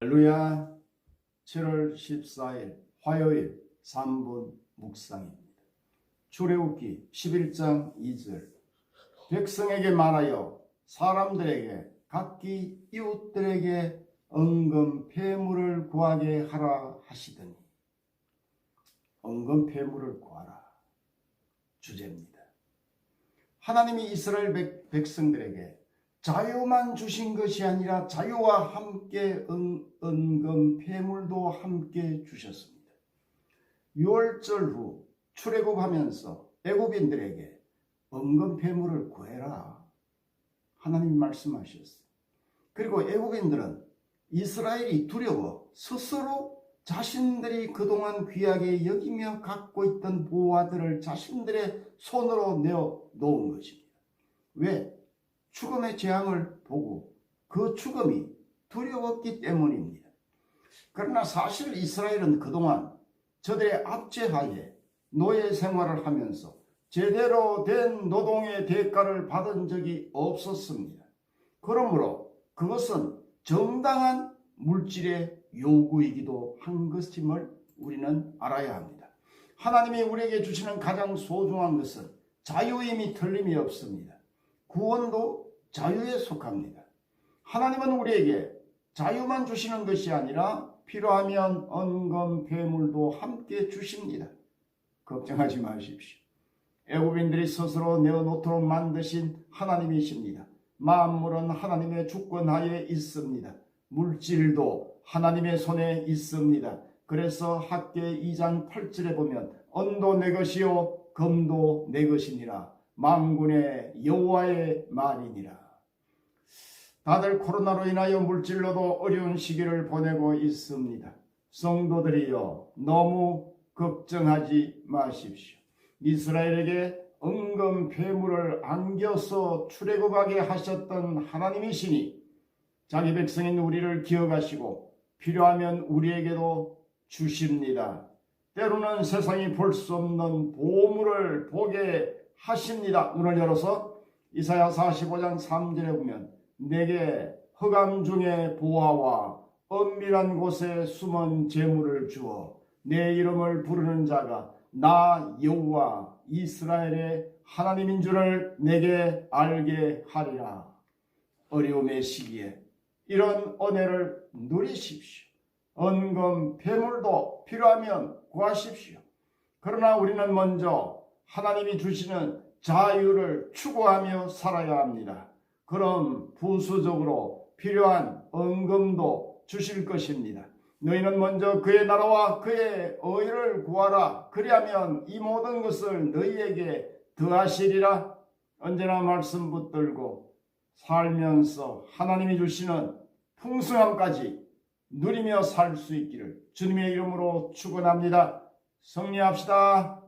할렐루야. 7월 14일 화요일 3분 묵상입니다. 출애굽기 11장 2절. 백성에게 말하여 사람들에게 각기 이웃들에게 은금 폐물을 구하게 하라 하시더니. 은금 폐물을 구하라 주제입니다. 하나님이 이스라엘 백, 백성들에게 자유만 주신 것이 아니라 자유와 함께 은, 은금 폐물도 함께 주셨습니다. 6월절 후 출애굽하면서 애굽인들에게 은금 폐물을 구해라 하나님이 말씀하셨어요. 그리고 애굽인들은 이스라엘이 두려워 스스로 자신들이 그동안 귀하게 여기며 갖고 있던 보화들을 자신들의 손으로 내어 놓은 것입니다. 왜? 죽음의 재앙을 보고 그 죽음이 두려웠기 때문입니다. 그러나 사실 이스라엘은 그동안 저들의 압제하에 노예 생활을 하면서 제대로 된 노동의 대가를 받은 적이 없었습니다. 그러므로 그것은 정당한 물질의 요구이기도 한 것임을 우리는 알아야 합니다. 하나님이 우리에게 주시는 가장 소중한 것은 자유임이 틀림이 없습니다. 구원도 자유에 속합니다. 하나님은 우리에게 자유만 주시는 것이 아니라 필요하면 언금 폐물도 함께 주십니다. 걱정하지 마십시오. 애굽인들이 스스로 내어놓도록 만드신 하나님이십니다. 만물은 하나님의 주권하에 있습니다. 물질도 하나님의 손에 있습니다. 그래서 학계 2장 8절에 보면 언도 내 것이요 금도 내 것이니라 망군의 여호와의 말이니라. 다들 코로나로 인하여 물질로도 어려운 시기를 보내고 있습니다. 성도들이여 너무 걱정하지 마십시오. 이스라엘에게 은금 폐물을 안겨서 출애굽하게 하셨던 하나님이시니 자기 백성인 우리를 기억하시고 필요하면 우리에게도 주십니다. 때로는 세상이 볼 수 없는 보물을 보게 하십니다. 눈을 열어서 이사야 45장 3절에 보면 내게 흑암 중에 보화와 은밀한 곳에 숨은 재물을 주어 내 이름을 부르는 자가 나 여호와 이스라엘의 하나님인 줄을 내게 알게 하리라. 어려움의 시기에 이런 은혜를 누리십시오. 은금 폐물도 필요하면 구하십시오. 그러나 우리는 먼저 하나님이 주시는 자유를 추구하며 살아야 합니다. 그럼 부수적으로 필요한 은금도 주실 것입니다. 너희는 먼저 그의 나라와 그의 의를 구하라. 그리하면 이 모든 것을 너희에게 더하시리라. 언제나 말씀 붙들고 살면서 하나님이 주시는 풍성함까지 누리며 살 수 있기를 주님의 이름으로 축원합니다. 성리합시다.